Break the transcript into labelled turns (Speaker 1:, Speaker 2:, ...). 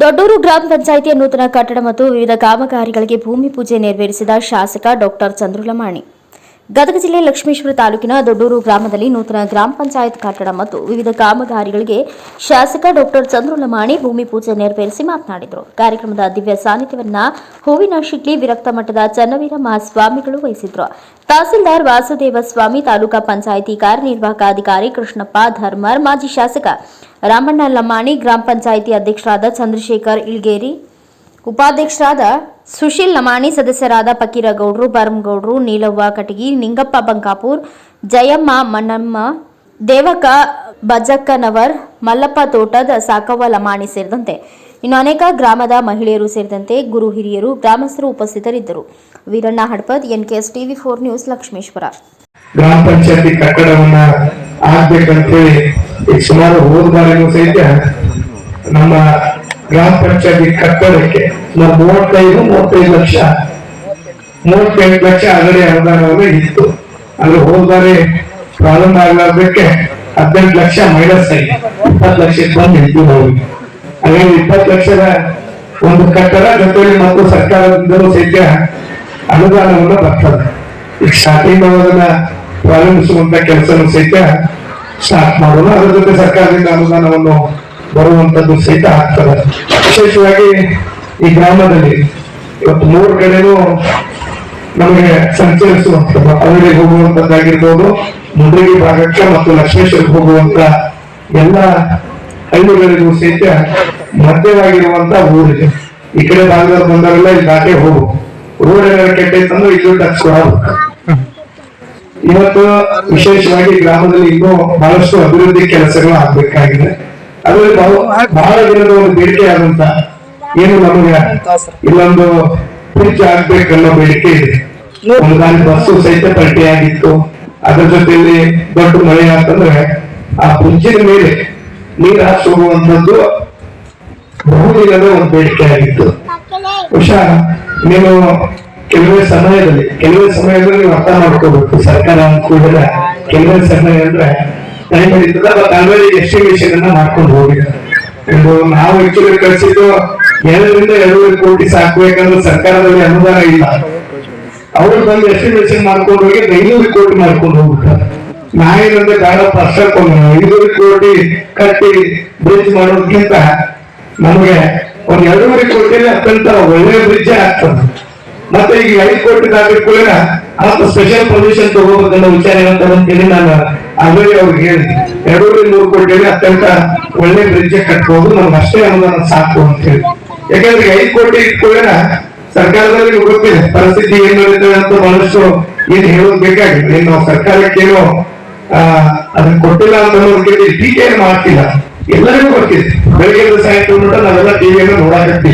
Speaker 1: ದೊಡ್ಡೂರು ಗ್ರಾಮ ಪಂಚಾಯಿತಿಯ ನೂತನ ಕಟ್ಟಡ ಮತ್ತು ವಿವಿಧ ಕಾಮಗಾರಿಗಳಿಗೆ ಭೂಮಿ ಪೂಜೆ ನೆರವೇರಿಸಿದ ಶಾಸಕ ಡಾಕ್ಟರ್ ಚಂದ್ರುಲಮಾಣಿ. ಗದಗ ಜಿಲ್ಲೆ ಲಕ್ಷ್ಮೇಶ್ವರ ತಾಲೂಕಿನ ದೊಡ್ಡೂರು ಗ್ರಾಮದಲ್ಲಿ ನೂತನ ಗ್ರಾಮ ಪಂಚಾಯತ್ ಕಟ್ಟಡ ಮತ್ತು ವಿವಿಧ ಕಾಮಗಾರಿಗಳಿಗೆ ಶಾಸಕ ಡಾಕ್ಟರ್ ಚಂದ್ರುಲಮಾಣಿ ಭೂಮಿ ಪೂಜೆ ನೆರವೇರಿಸಿ ಮಾತನಾಡಿದರು. ಕಾರ್ಯಕ್ರಮದ ದಿವ್ಯ ಸಾನ್ನಿಧ್ಯವನ್ನ ಹೂವಿನ ಶಿಗ್ಲಿ ವಿರಕ್ತ ಮಠದ ಚನ್ನವೀರ ಮಹಾಸ್ವಾಮಿಗಳು ವಹಿಸಿದ್ರು. ತಹಸೀಲ್ದಾರ್ ವಾಸುದೇವ ಸ್ವಾಮಿ, ತಾಲೂಕಾ ಪಂಚಾಯಿತಿ ಕಾರ್ಯನಿರ್ವಾಹಕ ಅಧಿಕಾರಿ ಕೃಷ್ಣಪ್ಪ, ಧರ್ಮರ್, ಮಾಜಿ ಶಾಸಕ ರಾಮಣ್ಣ ಲಮಾಣಿ, ಗ್ರಾಮ ಪಂಚಾಯಿತಿ ಅಧ್ಯಕ್ಷರಾದ ಚಂದ್ರಶೇಖರ್ ಇಳ್ಗೇರಿ ಉಪಾಧ್ಯಕ್ಷರಾದ ಸುಶೀಲ್ ಲಮಾಣಿ ಸದಸ್ಯರಾದ ಫಕೀರಗೌಡ್ರು ಗೌಡ್ರು ನೀಲವ್ವ ಕಟಗಿ, ನಿಂಗಪ್ಪ ಬಂಕಾಪುರ್, ಜಯಮ್ಮ ಮಣ್ಣಮ್ಮ ದೇವಕ ಬಜಕ್ಕನವರ್, ಮಲ್ಲಪ್ಪ ತೋಟದ ಸಾಕವ್ವ ಲಮಾಣಿ ಸೇರಿದಂತೆ ಇನ್ನು ಅನೇಕ ಗ್ರಾಮದ ಮಹಿಳೆಯರು ಸೇರಿದಂತೆ ಗುರು ಹಿರಿಯರು, ಗ್ರಾಮಸ್ಥರು ಉಪಸ್ಥಿತರಿದ್ದರು. Veeranna Hadpad, NKS TV four news Lakshmeshwar.
Speaker 2: ಗ್ರಾಮ ಪಂಚಾಯತಿ ಕಟ್ಟಡವನ್ನ ಆಗ್ಬೇಕಂತೇಳಿ ಸುಮಾರು ಹೋದ ಬಾರಿನೂ ಸಹಿತ ನಮ್ಮ ಗ್ರಾಮ ಪಂಚಾಯತಿ ಕಟ್ಟೋದಕ್ಕೆ ನಾವು ಮೂವತ್ತೈದು ಮೂವತ್ತೈದು ಲಕ್ಷ. ಮೂವತ್ತೆಂಟು ಲಕ್ಷ ಆಗಲೇ ಅನುದಾನವನ್ನು ಇತ್ತು. ಅಂದ್ರೆ ಹೋದರೆ ಪ್ರಾರಂಭ ಆಗಲಾರ್ದಕ್ಕೆ ಹದಿನೆಂಟು ಲಕ್ಷ ಮೈನಸ್ ಆಗಿ ಇಪ್ಪತ್ತು ಲಕ್ಷಕ್ಕೆ ಬಂದು ನಿಂತು ನಾವು. ಹಾಗಾಗಿ ಇಪ್ಪತ್ತು ಲಕ್ಷದ ಒಂದು ಕಟ್ಟಡ, ಜೊತೆಯಲ್ಲಿ ಮತ್ತು ಸರ್ಕಾರದಿಂದಲೂ ಸಹಿತ ಅನುದಾನವನ್ನು ಬರ್ತದೆ. ಈಗ ಸ್ಟಾರ್ಟಿಂಗ್ ಮಾಡೋದನ್ನ ಪ್ರಾರಂಭಿಸುವಂತ ಕೆಲಸನೂ ಸಹಿತ ಸ್ಟಾರ್ಟ್ ಮಾಡೋಣ. ಅದರ ಜೊತೆ ಸರ್ಕಾರದಿಂದ ಅನುದಾನವನ್ನು ಬರುವಂತದ್ದು ಸಹಿತ ಆಗ್ತದೆ. ವಿಶೇಷವಾಗಿ ಈ ಗ್ರಾಮದಲ್ಲಿ ಇವತ್ತು ಮೂರು ಕಡೆನೂ ನಮಗೆ ಸಂಚರಿಸುವಂತ ಅವರಿಗೆ ಹೋಗುವಂತದ್ದಾಗಿರ್ಬೋದು ಮುಂಡ್ರಿಗಿ ಭಾಗಕ್ಕೆ ಮತ್ತು ಲಕ್ಷ್ಮೇಶ್ವರ ಹೋಗುವಂತ ಎಲ್ಲ ಹಳ್ಳಿಗಳಿಗೂ ಸಹಿತ ಮಧ್ಯವಾಗಿರುವಂತ ಊರಿದೆ. ಈ ಕಡೆ ಭಾಗದಲ್ಲಿ ಬಂದವರೆಲ್ಲ ಇಲ್ಲಿ ದಾಟೆ ಹೋಗು. ರೋಡ್ ಏನಾದ್ರು ಕೆಟ್ಟೈತಂದ್ರೆ ಇಲ್ಲಿ ಟಚ್ ಇವತ್ತು ವಿಶೇಷವಾಗಿ ಗ್ರಾಮದಲ್ಲಿ ಇನ್ನೂ ಬಹಳಷ್ಟು ಅಭಿವೃದ್ಧಿ ಕೆಲಸಗಳು ಆಗ್ಬೇಕಾಗಿದೆ. ಅದರಲ್ಲಿ ಬಹು- ಬಹಳ ದಿನದ ಒಂದು ಬೇಡಿಕೆ ಆದಂತ ಏನು ನಮಗೆ ಇಲ್ಲೊಂದು ಬ್ರಿಡ್ಜ್ ಆಗ್ಬೇಕನ್ನೋ ಬೇಡಿಕೆ ಇದೆ. ಒಂದು ಬಸ್ಸು ಸಹಿತ ಪಲ್ಟಿಯಾಗಿತ್ತು. ಅದ್ರ ಜೊತೆಯಲ್ಲಿ ದೊಡ್ಡ ಮಳೆ ಅಂತಂದ್ರೆ ಆ ಬ್ರಿಡ್ಜಿನ ಮೇಲೆ ನೀರು ಹಾಕಿ ಹೋಗುವಂತದ್ದು ಬಹುದಿನದ ಒಂದು ಬೇಡಿಕೆ ಆಗಿತ್ತು ಹುಷಾರ ನೀವು ಕೆಲವೇ ಸಮಯದಲ್ಲಿ ಕೆಲವೇ ಸಮಯದಲ್ಲಿ ನೀವು ಅರ್ಥ ಮಾಡ್ಕೋಬೇಕು. ಸರ್ಕಾರ ಕೂಡ ಕೆಲವೇ ಸಮಯ ಅಂದ್ರೆ ಆಲ್ರೆಡಿ ಎಸ್ಟಿಮೇಷನ್ ಅನ್ನ ಮಾಡ್ಕೊಂಡು ಹೋಗಿದ್ದಾರೆ ನಾವು ಆಕ್ಚುಲಿ ಕಳಿಸಿದ್ದು ಎರಡರಿಂದ ಎರಡೂವರೆ ಕೋಟಿ ಸಾಕ್ಬೇಕಂದ್ರೆ ಸರ್ಕಾರದಲ್ಲಿ ಅನುದಾನ ಇಲ್ಲ ಅವರು ಬಂದು ಎಸ್ಟಿಮೇಷನ್ ಮಾಡ್ಕೊಂಡು ಹೋಗಿ ಐನೂರು ಕೋಟಿ ಮಾಡ್ಕೊಂಡು ಹೋಗ್ಬಿಟ್ಟಾರೆ ನಾಯಿನಂದ್ರೆ ಬೇಡಪ್ಪ ಅಷ್ಟಕ್ಕೊಂದು ಐನೂರು ಕೋಟಿ ಕಟ್ಟಿ ಬ್ರಿಡ್ಜ್ ಮಾಡೋದಕ್ಕಿಂತ ನಮಗೆ ಒಂದ್ ಎರಡೂವರೆ ಕೋಟಿಯಲ್ಲಿ ಅತ್ಯಂತ ಒಳ್ಳೆ ಬ್ರಿಡ್ಜ್ ಆಗ್ತದೆ ಮತ್ತೆ ಈಗ ಐದು ಕೋಟಿ ದಾಟಿಕೊಳ್ಳಿ ಅಂತ ಸ್ಪೆಷಲ್ ಪರ್ಮಿಷನ್ ತಗೋಬೇಕನ್ನೋ ವಿಚಾರ ಏನಂತ ನಾನು ಆಲ್ರೆಡಿ ಅವ್ರಿಗೆ ಎರಡೂರಿಂದ ಎರಡೂವರೆ ಕೋಟಿ ಕೋಟಿಯಲ್ಲಿ ಅತ್ಯಂತ ಒಳ್ಳೆ ಬ್ರಿಡ್ಜ್ ಕಟ್ಬಹುದು ನಮ್ಗೆ ಅಷ್ಟೇ ಅನುದಾನ ಸಾಕು ಅಂತ ಹೇಳಿ. ಯಾಕಂದ್ರೆ ಐದು ಕೋಟಿ ಇಟ್ಕೊಳ್ಳೋಣ ಸರ್ಕಾರದಲ್ಲಿ ಗೊತ್ತಿದೆ ಪರಿಸ್ಥಿತಿ ಏನ್ ನಡೀತದೆ ಅಂತ ಬಹಳಷ್ಟು ಏನ್ ಹೇಳೋದು ಬೇಕಾಗಿದೆ ಏನು ಸರ್ಕಾರಕ್ಕೇನು ಅದನ್ನ ಕೊಟ್ಟಿಲ್ಲ ಅಂತ ಟೀಕೆ ಮಾಡ್ತಿಲ್ಲ. ಎಲ್ಲರಿಗೂ ಗೊತ್ತಿದೆ. ಬೆಳಗ್ಗೆ ಸಾಯಂಕಾಲ ನಾವೆಲ್ಲ ಟಿವಿಯನ್ನು ನೋಡಾಕತ್ತೀವಿ.